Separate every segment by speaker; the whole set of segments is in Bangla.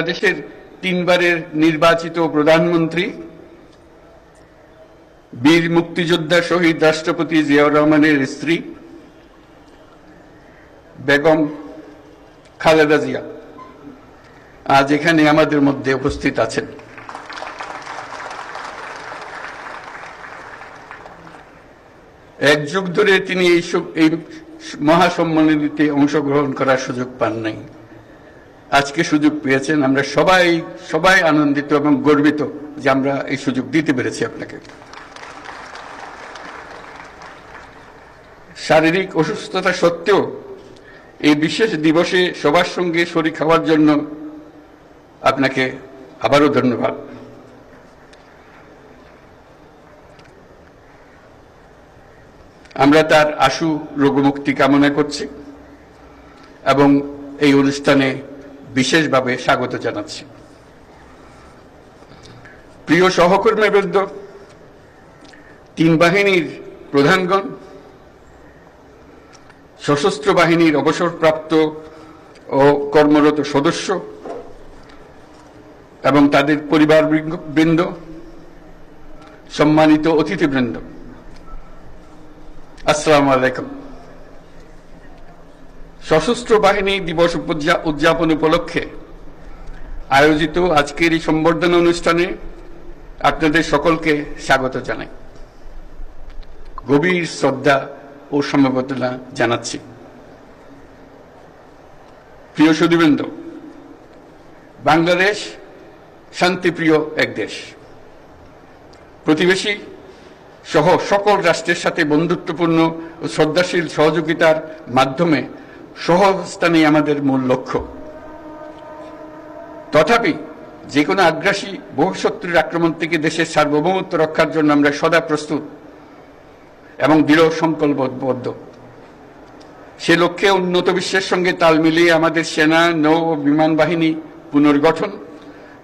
Speaker 1: বাংলাদেশের তিনবারের নির্বাচিত প্রধানমন্ত্রী, বীর মুক্তিযোদ্ধা শহীদ রাষ্ট্রপতি জিয়াউর রহমানের স্ত্রী, বেগম খালেদা জিয়া। আজ এখানে আমাদের মধ্যে উপস্থিত আছেন। এক যুগ ধরে তিনি এই এই অংশগ্রহণ করার সুযোগ পান নাই। আজকে সুযোগ পেয়েছেন। আমরা সবাই সবাই আনন্দিত এবং গর্বিত যে আমরা এই সুযোগ দিতে পেরেছি আপনাকে। শারীরিক অসুস্থতা সত্ত্বেও এই বিশেষ দিবসে সবার সঙ্গে শরীর খাওয়ার জন্য আপনাকে আবারও ধন্যবাদ। আমরা তার আশু রোগমুক্তি কামনা করছি এবং এই অনুষ্ঠানে বিশেষভাবে স্বাগত জানাচ্ছি। প্রিয় সহকর্মীবৃন্দ, তিন বাহিনীর প্রধানগণ, সশস্ত্র বাহিনীর অবসরপ্রাপ্ত ও কর্মরত সদস্য এবং তাদের পরিবার বৃন্দ সম্মানিত অতিথিবৃন্দ, আসসালামু আলাইকুম। সশস্ত্র বাহিনী দিবস উদযাপন উপলক্ষে আয়োজিত আজকের এই সম্বর্ধনা অনুষ্ঠানে আপনাদের সকলকে স্বাগত জানাই। গভীর শ্রদ্ধা ও সমবেদনা জানাচ্ছি। প্রিয় সুদীবৃন্দ বাংলাদেশ শান্তিপ্রিয় এক দেশ। প্রতিবেশী সহ সকল রাষ্ট্রের সাথে বন্ধুত্বপূর্ণ ও শ্রদ্ধাশীল সহযোগিতার মাধ্যমে সহস্থানেই আমাদের মূল লক্ষ্য। তথাপি যে কোনো আগ্রাসী বহুশত্রুর আক্রমণ থেকে দেশের সার্বভৌমত্ব রক্ষার জন্য আমরা সদা প্রস্তুত এবং দৃঢ় সংকল্পবদ্ধ। সে লক্ষ্যে উন্নত বিশ্বের সঙ্গে তাল মিলিয়ে আমাদের সেনা, নৌ ও বিমান বাহিনী পুনর্গঠন,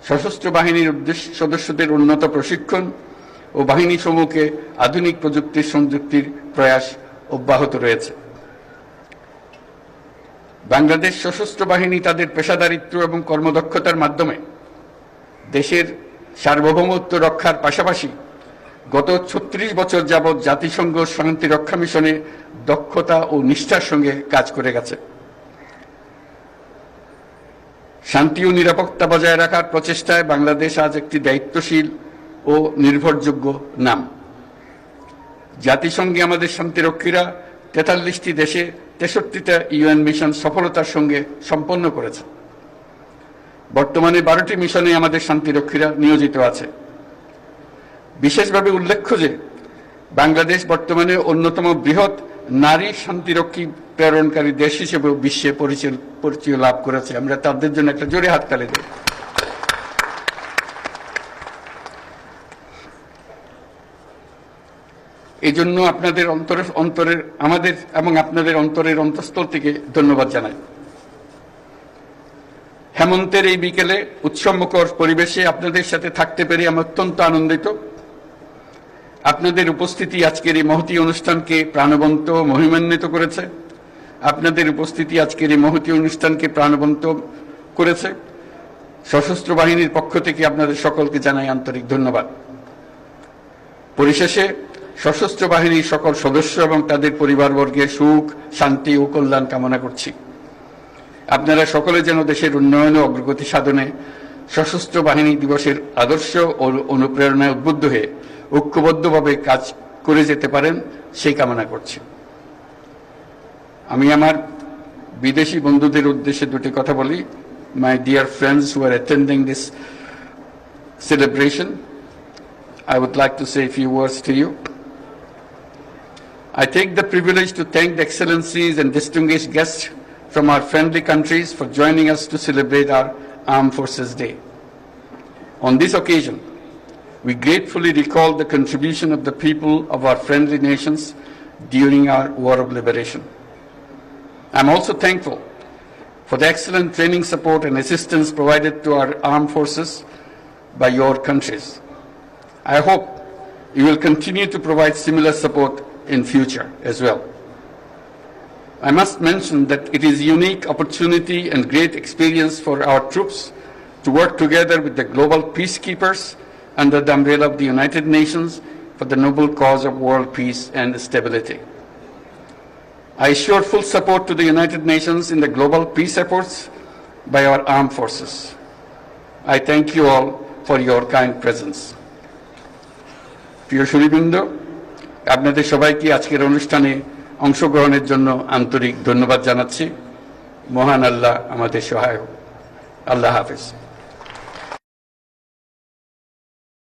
Speaker 1: সশস্ত্র বাহিনীর উদ্দেশ্য সদস্যদের উন্নত প্রশিক্ষণ ও বাহিনী সমূহকে আধুনিক প্রযুক্তির সংযুক্তির প্রয়াস অব্যাহত রয়েছে। বাংলাদেশ সশস্ত্র বাহিনী তাদের পেশাদারিত্ব এবং কর্মদক্ষতার মাধ্যমে দেশের সার্বভৌমত্ব রক্ষার পাশাপাশি গত ছত্রিশ বছর যাবৎ জাতিসংঘ শান্তি রক্ষা মিশনে দক্ষতা ও নিষ্ঠার সঙ্গে কাজ করে গেছে। শান্তি ও নিরাপত্তা বজায় রাখার প্রচেষ্টায় বাংলাদেশ আজ একটি দায়িত্বশীল ও নির্ভরযোগ্য নাম। জাতিসংঘে আমাদের শান্তিরক্ষীরা তেতাল্লিশটি দেশে তেষট্টিটা ইউএন মিশন সফলতার সঙ্গে সম্পন্ন করেছে। বর্তমানে বারোটি মিশনে আমাদের শান্তিরক্ষীরা নিয়োজিত আছে। বিশেষভাবে উল্লেখ্য যে, বাংলাদেশ বর্তমানে অন্যতম বৃহৎ নারী শান্তিরক্ষী প্রেরণকারী দেশ হিসেবে বিশ্বে পরিচয় পরিচয় লাভ করেছে। আমরা তাদের জন্য একটা জোরে হাততালি দিই। এই জন্য আপনাদের অন্তরের অন্তরের, আমাদের এবং আপনাদের অন্তরের অন্তঃস্থল থেকে ধন্যবাদ জানাই। হেমন্তের এই বিকেলে উৎসবমুখর পরিবেশে আপনাদের সাথে থাকতে পেরে আমি অত্যন্ত আনন্দিত। আপনাদের উপস্থিতি আজকের এই মহতি অনুষ্ঠানকে প্রাণবন্ত মহিমান্বিত করেছে। আপনাদের উপস্থিতি আজকের এই মহতি অনুষ্ঠানকে প্রাণবন্ত করেছে। সশস্ত্র বাহিনীর পক্ষ থেকে আপনাদের সকলকে জানাই আন্তরিক ধন্যবাদ। পরিশেষে সশস্ত্র বাহিনীর সকল সদস্য এবং তাদের পরিবারবর্গের সুখ, শান্তি ও কল্যাণ কামনা করছি। আপনারা সকলে যেন দেশের উন্নয়ন ও অগ্রগতি সাধনে সশস্ত্র বাহিনী দিবসের আদর্শ ও অনুপ্রেরণায় উদ্বুদ্ধ হয়ে ঐক্যবদ্ধভাবে কাজ করে যেতে পারেন, সেই কামনা করছি। আমি আমার বিদেশি বন্ধুদের উদ্দেশ্যে দুটি কথা বলি। My dear friends who are attending this I would like to say a few words to you. I take the privilege to thank the excellencies and distinguished guests from our friendly countries for joining us to celebrate our Armed Forces Day. On this occasion, we gratefully recall the contribution of the people of our friendly nations during our War of Liberation. I'm also thankful for the excellent training support and assistance provided to our armed forces by your countries. I hope you will continue to provide similar support in future as well. I must mention that it is a unique opportunity and great experience for our troops to work together with the global peacekeepers under the umbrella of the United Nations for the noble cause of world peace and stability. I assure full support to the United Nations in the global peace efforts by our armed forces. I thank you all for your kind presence. প্রিয় সুরীবৃন্দ আপনাদের সবাইকে আজকের অনুষ্ঠানে অংশগ্রহণের জন্য আন্তরিক ধন্যবাদ জানাচ্ছি। মহান আল্লাহ আমাদের সহায়ক। আল্লাহ হাফেজ।